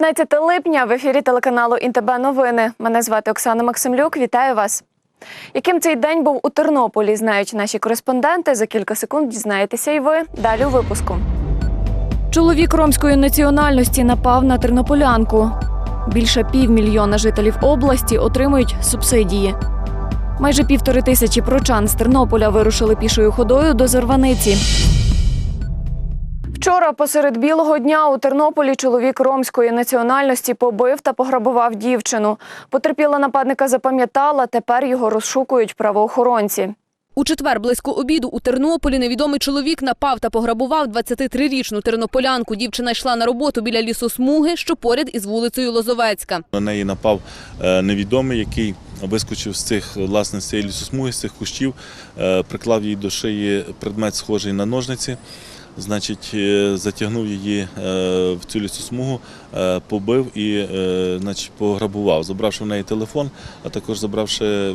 15 липня в ефірі телеканалу Інтеб новини. Мене звати Оксана Максимлюк. Вітаю вас. Яким цей день був у Тернополі, знають наші кореспонденти. За кілька секунд дізнаєтеся і ви. Далі у випуску. Чоловік ромської національності напав на тернополянку. Більше півмільйона жителів області отримують субсидії. Майже півтори тисячі прочан з Тернополя вирушили пішою ходою до Зарваниці. Вчора посеред білого дня у Тернополі чоловік ромської національності побив та пограбував дівчину. Потерпіла нападника запам'ятала, тепер його розшукують правоохоронці. У четвер близько обіду у Тернополі невідомий чоловік напав та пограбував 23-річну тернополянку. Дівчина йшла на роботу біля лісосмуги, що поряд із вулицею Лозовецька. На неї напав е, невідомий, який вискочив з цих власне з цієї лісосмуги, з цих кущів, е, приклав їй до шиї предмет, схожий на ножниці. Значить, е, затягнув її е, в цю лісосмугу, е, побив і значить, пограбував, забравши в неї телефон, а також забравши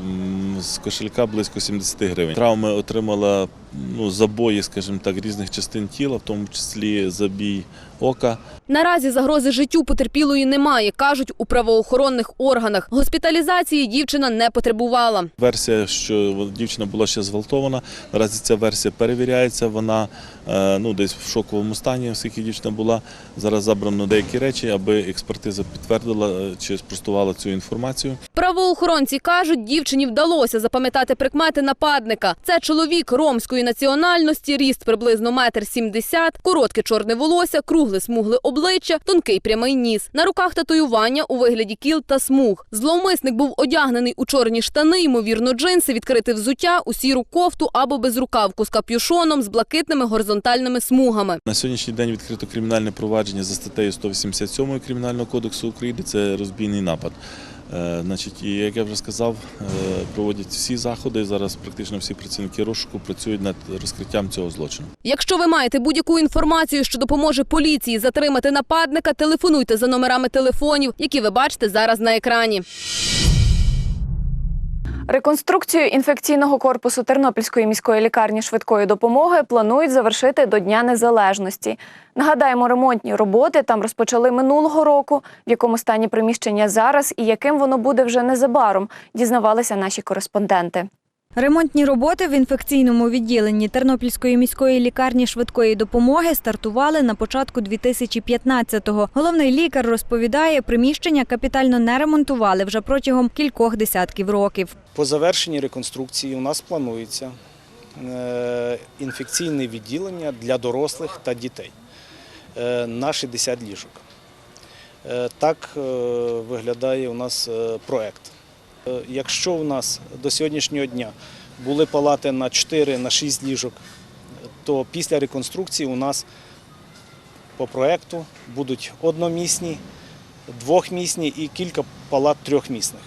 з кошелька близько 70 гривень. Травми отримала ну, забої, скажімо так, різних частин тіла, в тому числі забій ока. Наразі загрози життю потерпілої немає, кажуть у правоохоронних органах. Госпіталізації дівчина не потребувала. Версія, що дівчина була ще зґвалтована. Наразі ця версія перевіряється. Вона ну, десь в шоковому стані, оскільки дівчина була. Зараз забрано деякі речі, аби експертиза підтвердила е, чи спростувала цю інформацію. Правоохоронці кажуть, дівчині вдалося запам'ятати прикмети нападника. Це чоловік ромської національності, ріст приблизно метр сімдесят, коротке чорне волосся, кругле смугле обличчя, тонкий прямий ніс. На руках татуювання у вигляді кіл та смуг. Зловмисник був одягнений у чорні штани, ймовірно, джинси, відкрите взуття, у сіру кофту або безрукавку з капюшоном з блакитними горизонтальними смугами. На сьогоднішній день відкрито кримінальне провадження за статтею 187 Кримінального кодексу України. Це розбійний напад. Е, Значить, і як я вже сказав, е, проводять всі заходи. Зараз практично всі працівники розшуку працюють над розкриттям цього злочину. Якщо ви маєте будь-яку інформацію, що допоможе поліції затримати нападника, телефонуйте за номерами телефонів, які ви бачите зараз на екрані. Реконструкцію інфекційного корпусу Тернопільської міської лікарні швидкої допомоги планують завершити до Дня Незалежності. Нагадаємо, ремонтні роботи там розпочали минулого року. В якому стані приміщення зараз і яким воно буде вже незабаром, дізнавалися наші кореспонденти. Ремонтні роботи в інфекційному відділенні Тернопільської міської лікарні швидкої допомоги стартували на початку 2015-го. Головний лікар розповідає, приміщення капітально не ремонтували вже протягом кількох десятків років. По завершенні реконструкції у нас планується е, інфекційне відділення для дорослих та дітей е, на 60 ліжок. Е, Так виглядає у нас проект. Е, Якщо у нас до сьогоднішнього дня були палати на 4 на 6 ліжок, то після реконструкції у нас по проекту будуть одномісні, двохмісні і кілька палат трьохмісних.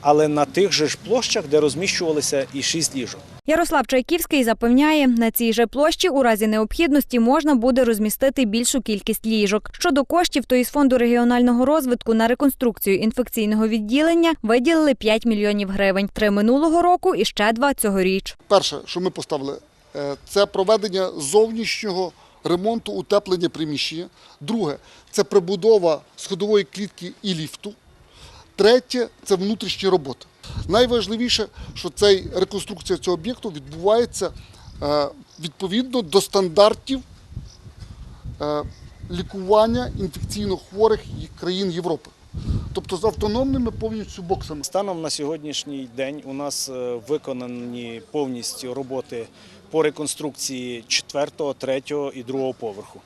Але на тих же ж площах, де розміщувалися і 6 ліжок. Ярослав Чайківський запевняє, на цій же площі у разі необхідності можна буде розмістити більшу кількість ліжок. Щодо коштів, то із фонду регіонального розвитку на реконструкцію інфекційного відділення виділили 5 мільйонів гривень. Три минулого року і ще два цьогоріч. Перше, що ми поставили, е, це проведення зовнішнього ремонту утеплення приміщення. Друге це прибудова сходової клітки і ліфту. Третє це внутрішні роботи. Найважливіше, що цей реконструкція цього об'єкту відбувається е, відповідно до стандартів е, лікування інфекційно хворих країн Європи. Тобто з автономними повністю боксами. Станом на сьогоднішній день у нас е, виконані повністю роботи по реконструкції 4, 3 і 2 поверху.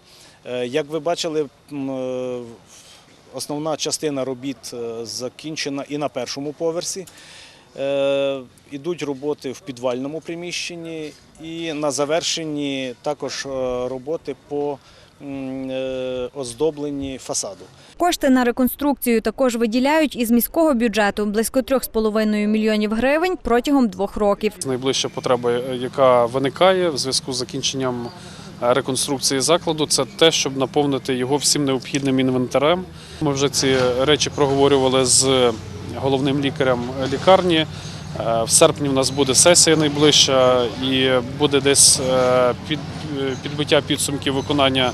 Як ви бачили, основна частина робіт е, закінчена і на першому поверсі. Е, Ідуть роботи в підвальному приміщенні і на завершенні також е, роботи по оздобленні фасаду. Кошти на реконструкцію також виділяють із міського бюджету близько 3,5 мільйонів гривень протягом двох років. Найближча потреба, яка виникає в зв'язку з закінченням реконструкції закладу, це те, щоб наповнити його всім необхідним інвентарем. Ми вже ці речі проговорювали з головним лікарем лікарні. Е, В серпні в нас буде сесія найближча і буде десь е, підбиття підсумків виконання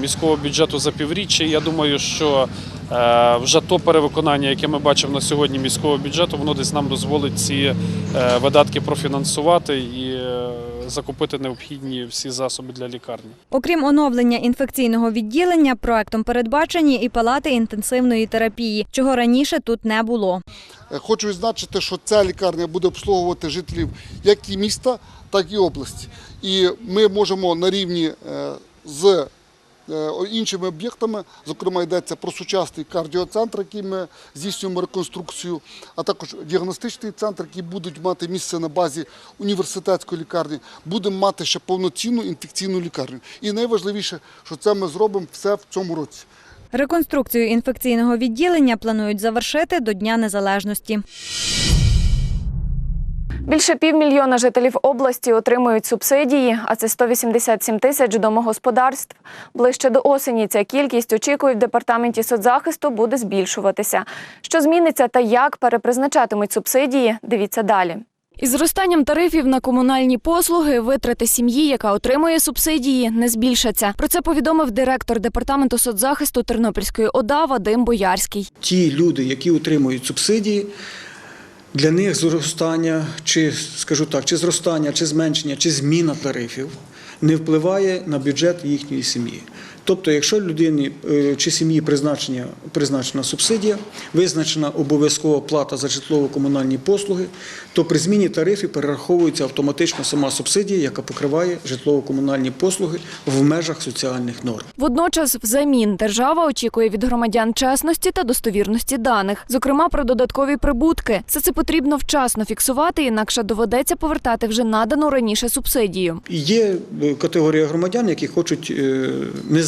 міського бюджету за півріччя. Я думаю, що Е, Вже то перевиконання, яке ми бачимо на сьогодні міського бюджету, воно десь нам дозволить ці е, видатки профінансувати е, закупити необхідні всі засоби для лікарні. Окрім оновлення інфекційного відділення, проектом передбачені і палати інтенсивної терапії, чого раніше тут не було. Е, Хочу відзначити, що ця лікарня буде обслуговувати жителів як і міста, так і області. І ми можемо на рівні е, з іншими об'єктами, зокрема йдеться про сучасний кардіоцентр, який ми здійснюємо реконструкцію, а також діагностичний центр, який будуть мати місце на базі університетської лікарні, будемо мати ще повноцінну інфекційну лікарню. І найважливіше, що це ми зробимо все в цьому році. Реконструкцію інфекційного відділення планують завершити до Дня Незалежності. Більше півмільйона жителів області отримують субсидії, а це 187 тисяч домогосподарств. Ближче до осені ця кількість очікують в департаменті соцзахисту буде збільшуватися. Що зміниться та як перепризначатимуть субсидії? Дивіться далі. Із зростанням тарифів на комунальні послуги витрати сім'ї, яка отримує субсидії, не збільшаться. Про це повідомив директор департаменту соцзахисту Тернопільської ОДА Вадим Боярський. ті люди, які отримують субсидії, для них зростання, чи скажу так, чи зростання, чи зменшення, чи зміна тарифів не впливає на бюджет їхньої сім'ї. Тобто, якщо людині е, чи сім'ї призначення, призначена субсидія, визначена обов'язкова плата за житлово-комунальні послуги, то при зміні тарифів перераховується автоматично сама субсидія, яка покриває житлово-комунальні послуги в межах соціальних норм. Водночас, взамін держава очікує від громадян чесності та достовірності даних, зокрема про додаткові прибутки. Все це потрібно вчасно фіксувати, інакше доведеться повертати вже надану раніше субсидію. Є е, категорія громадян, які хочуть е,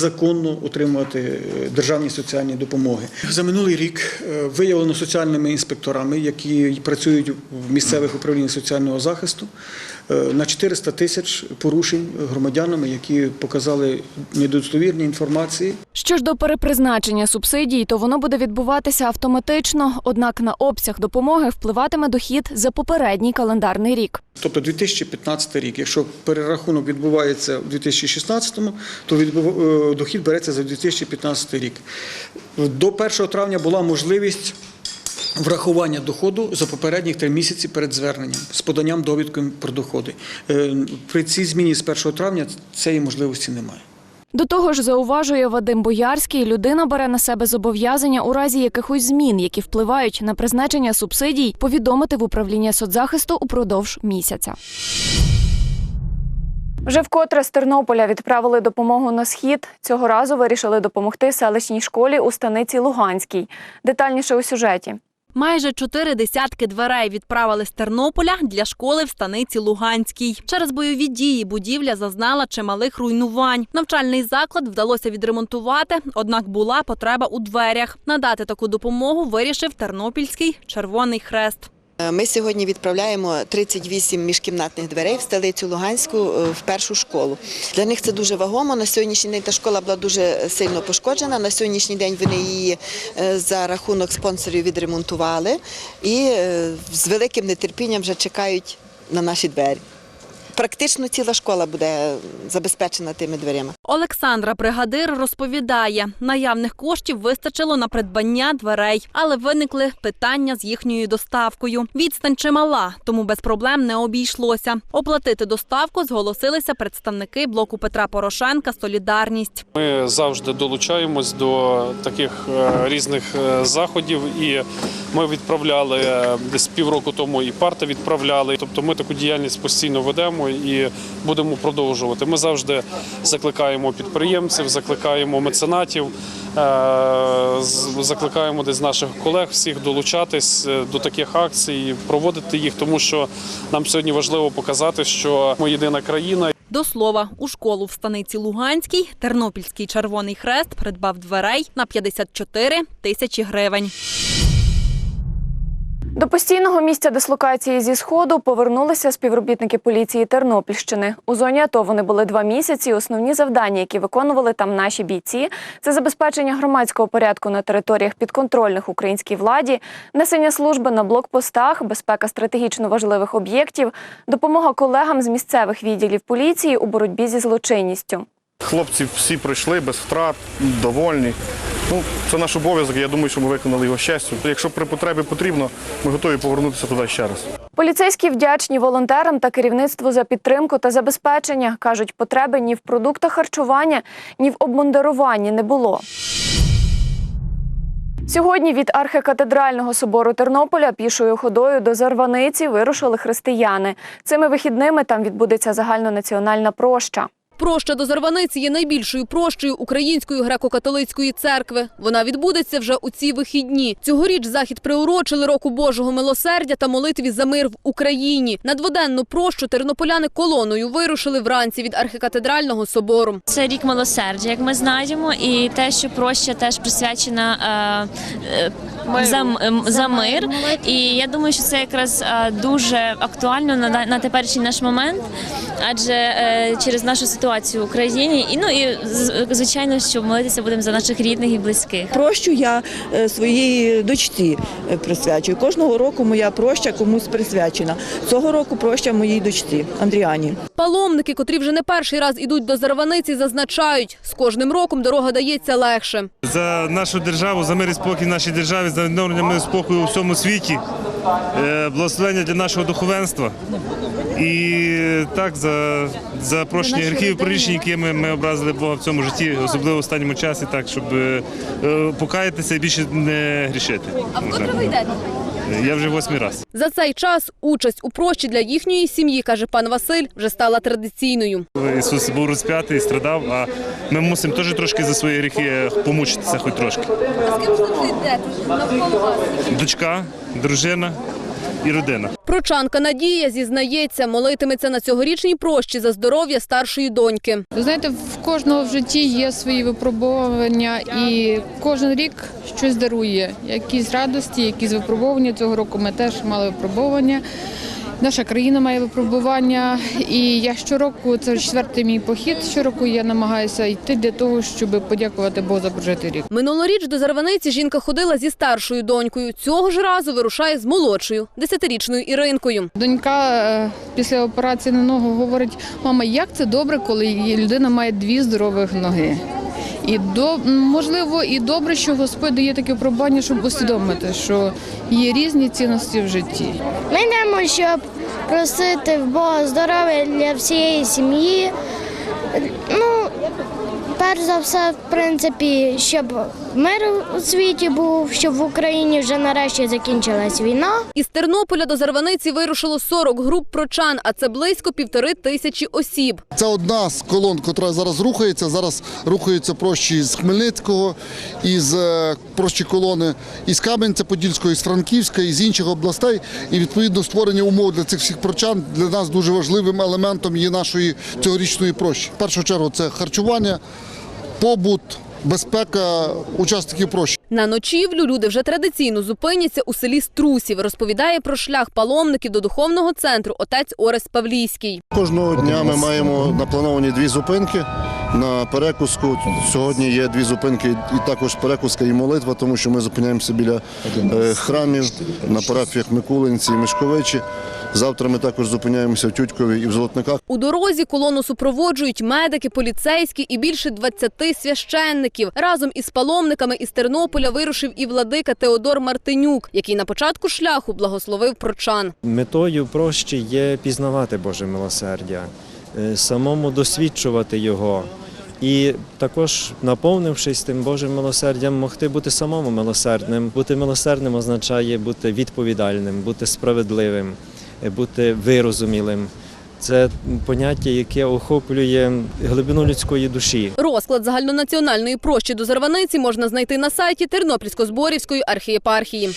незаконно отримувати е, державні соціальні допомоги. За минулий рік е, виявлено соціальними інспекторами, які працюють в місцевих управліннях соціального захисту, е, на 400 тисяч порушень громадянами, які показали недостовірні інформації. Що ж до перепризначення субсидій, то воно буде відбуватися автоматично, однак на обсяг допомоги впливатиме дохід за попередній календарний рік. Тобто 2015 рік, якщо перерахунок відбувається в 2016, то е, дохід береться за 2015 рік. До 1 травня була можливість врахування доходу за попередніх три місяці перед зверненням з поданням довідки про доходи. Е, При цій зміні з 1 травня цієї можливості немає. До того ж, зауважує Вадим Боярський, людина бере на себе зобов'язання у разі якихось змін, які впливають на призначення субсидій, повідомити в управління соцзахисту упродовж місяця. Вже вкотре з Тернополя відправили допомогу на схід. Цього разу вирішили допомогти селищній школі у станиці Луганській. Детальніше у сюжеті. Майже чотири десятки дверей відправили з Тернополя для школи в станиці Луганській. Через бойові дії будівля зазнала чималих руйнувань. Навчальний заклад вдалося відремонтувати, однак була потреба у дверях. Надати таку допомогу вирішив Тернопільський Червоний Хрест. Ми сьогодні відправляємо 38 міжкімнатних дверей в столицю Луганську е, в першу школу. Для них це дуже вагомо. На сьогоднішній день та школа була дуже сильно пошкоджена. На сьогоднішній день вони її е, за рахунок спонсорів відремонтували і е, з великим нетерпінням вже чекають на наші двері. Практично ціла школа буде забезпечена тими дверями. Олександра Бригадир розповідає, наявних коштів вистачило на придбання дверей, але виникли питання з їхньою доставкою. Відстань чимала, тому без проблем не обійшлося. Оплатити доставку зголосилися представники блоку Петра Порошенка Солідарність. Ми завжди долучаємось до таких е, різних е, заходів, і ми відправляли е, десь півроку тому і парти відправляли. Тобто ми таку діяльність постійно ведемо і будемо продовжувати. Ми завжди закликаємо підприємців, закликаємо меценатів, е, закликаємо десь наших колег всіх долучатись е, до таких акцій, проводити їх, тому що нам сьогодні важливо показати, що ми єдина країна. До слова, у школу в станиці Луганській Тернопільський Червоний Хрест придбав дверей на 54 тисячі гривень. До постійного місця дислокації зі сходу повернулися співробітники поліції Тернопільщини. У зоні АТО вони були два місяці. Основні завдання, які виконували там наші бійці, це забезпечення громадського порядку на територіях підконтрольних українській владі, несення служби на блокпостах, безпека стратегічно важливих об'єктів, допомога колегам з місцевих відділів поліції у боротьбі зі злочинністю. Хлопці всі пройшли без втрат, довольні. Ну, це наш обов'язок. Я думаю, що ми виконали його щастю. Якщо при потребі потрібно, ми готові повернутися туди ще раз. Поліцейські вдячні волонтерам та керівництву за підтримку та забезпечення. кажуть, потреби ні в продуктах харчування, ні в обмундируванні не було. Сьогодні від архикатедрального собору Тернополя пішою ходою до Зарваниці вирушили християни. Цими вихідними там відбудеться загальнонаціональна проща. Проща до Зарваниці є найбільшою прощею Української греко-католицької церкви. Вона відбудеться вже у ці вихідні. Цьогоріч захід приурочили року Божого милосердя та молитві за мир в Україні. На дводенну прощу тернополяни колоною вирушили вранці від архикатедрального собору. Це рік милосердя, як ми знаємо, і те, що проща теж присвячена е, е, за, м- за мир. І я думаю, що це якраз е, дуже актуально на, на теперішній наш момент, адже е, через нашу ситуацію в Україні, і ну і звичайно, що молитися будемо за наших рідних і близьких. Прощу я е, своїй дочці е, присвячую. Кожного року моя проща комусь присвячена. Цього року проща моїй дочці Андріані. Паломники, котрі вже не перший раз ідуть до Зарваниці, зазначають, з кожним роком дорога дається легше. за нашу державу, за мир і спокій в нашій державі, за відновлення миру спокою у всьому світі, благословення для нашого духовенства. І так, за, за прощення гріхів і прорішень, які ми, ми образили Бога в цьому житті, особливо в останньому часі, так, щоб е, е, покаятися і більше не грішити. йдете? Я вже восьмий раз. За цей час участь у прощі для їхньої сім'ї, каже пан Василь, вже стала традиційною. Ісус був розп'ятий, страдав, а ми мусимо теж трошки за свої гріхи помучитися, хоч трошки. А з ким ж йдете навколо вас? Дочка, дружина і родина. Прочанка Надія зізнається, молитиметься на цьогорічній прощі за здоров'я старшої доньки. Ви знаєте, в кожного в житті є свої випробування, і кожен рік щось дарує. Якісь радості, якісь випробування. Цього року ми теж мали випробування. Наша країна має випробування, і я щороку, це четвертий мій похід. Щороку я намагаюся йти для того, щоб подякувати Богу за прожитий рік. Минулоріч до Зарваниці жінка ходила зі старшою донькою. Цього ж разу вирушає з молодшою, десятирічною Іринкою. Донька е, після операції на ногу говорить: мама, як це добре, коли людина має дві здорових ноги. І до можливо, і добре, що Господь дає таке пробування, щоб усвідомити, що є різні цінності в житті. Ми йдемо, щоб просити в Бога здоров'я для всієї сім'ї. Ну, перш за все, в принципі, щоб мир у світі був, щоб в Україні вже нарешті закінчилась війна. Із Тернополя до Зарваниці вирушило 40 груп прочан, а це близько півтори тисячі осіб. Це одна з колон, яка зараз рухається. Зараз рухаються прощі з Хмельницького, із е, прощі колони із Кам'янця-Подільського, із Франківська, із інших областей. І відповідно створення умов для цих всіх прочан для нас дуже важливим елементом є нашої цьогорічної прощі. В першу чергу це харчування, побут, безпека учасників прощі. На ночівлю люди вже традиційно зупиняться у селі Струсів. Розповідає про шлях паломників до духовного центру отець Орес Павлійський. Кожного дня ми маємо наплановані дві зупинки на перекуску. Сьогодні є дві зупинки, і також перекуска і молитва, тому що ми зупиняємося біля е, храмів на парафіях Микулинці і Мишковичі. Завтра ми також зупиняємося в Тютькові і в Золотниках. У дорозі колону супроводжують медики, поліцейські і більше 20 священників. Разом із паломниками із Тернополя вирушив і владика Теодор Мартинюк, який на початку шляху благословив прочан. Метою прощі є пізнавати Боже милосердя, е, самому досвідчувати його. І також, наповнившись тим Божим милосердям, могти бути самому милосердним. Бути милосердним означає бути відповідальним, бути справедливим, бути вирозумілим. Це поняття, яке охоплює глибину людської душі. Розклад загальнонаціональної прощі до Зарваниці можна знайти на сайті Тернопільсько-Зборівської архієпархії.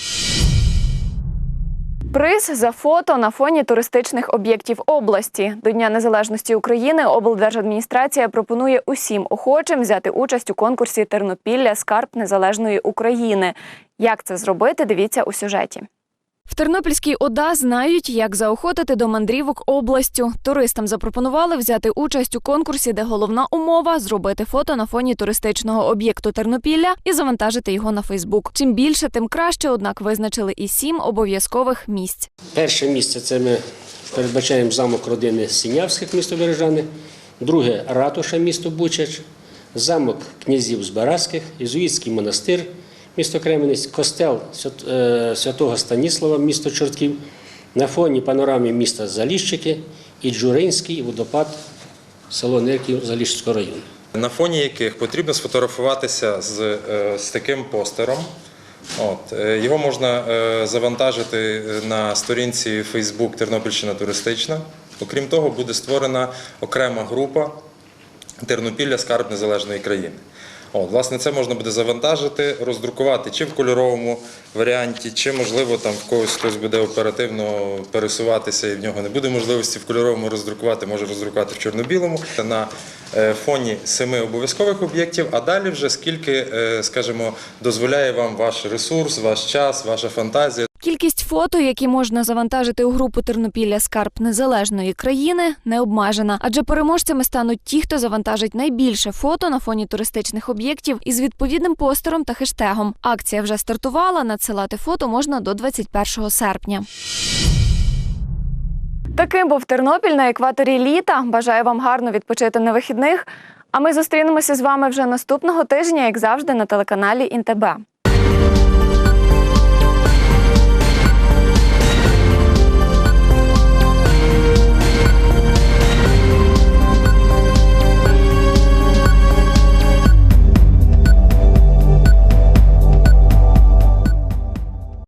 Приз за фото на фоні туристичних об'єктів області. До Дня Незалежності України облдержадміністрація пропонує усім охочим взяти участь у конкурсі Тернопілля Скарб Незалежної України. Як це зробити? Дивіться у сюжеті. В Тернопільській ОДА знають, як заохотити до мандрівок областю. Туристам запропонували взяти участь у конкурсі, де головна умова зробити фото на фоні туристичного об'єкту Тернопілля і завантажити його на Фейсбук. Чим більше, тим краще. Однак визначили і сім обов'язкових місць. Перше місце це ми передбачаємо замок родини Синявських, місто Бережани. друге ратуша місто Бучач, замок князів Збаразьких, Єзуїтський монастир, місто Кременець, костел е, святого Станіслава, місто Чортків, на фоні панорами міста Заліщики і Джуринський водопад, село Нирків Заліщицького району. на фоні яких потрібно сфотографуватися з, е, з таким постером. От, е, його можна завантажити на сторінці Facebook Тернопільщина туристична. Окрім того, буде створена окрема група Тернопілля Скарб Незалежної країни. От, власне, це можна буде завантажити, роздрукувати чи в кольоровому варіанті, чи, можливо, там в когось хтось буде оперативно пересуватися і в нього не буде можливості в кольоровому роздрукувати, може роздрукувати в чорно-білому на е, фоні семи обов'язкових об'єктів, а далі вже скільки, е, скажімо, дозволяє вам ваш ресурс, ваш час, ваша фантазія. Кількість фото, які можна завантажити у групу Тернопілля Скарб незалежної країни, не обмежена, адже переможцями стануть ті, хто завантажить найбільше фото на фоні туристичних об'єктів із відповідним постером та хештегом. Акція вже стартувала. Надсилати фото можна до 21 серпня. Таким був Тернопіль на екваторі літа. Бажаю вам гарно відпочити на вихідних. А ми зустрінемося з вами вже наступного тижня, як завжди, на телеканалі Інтебе.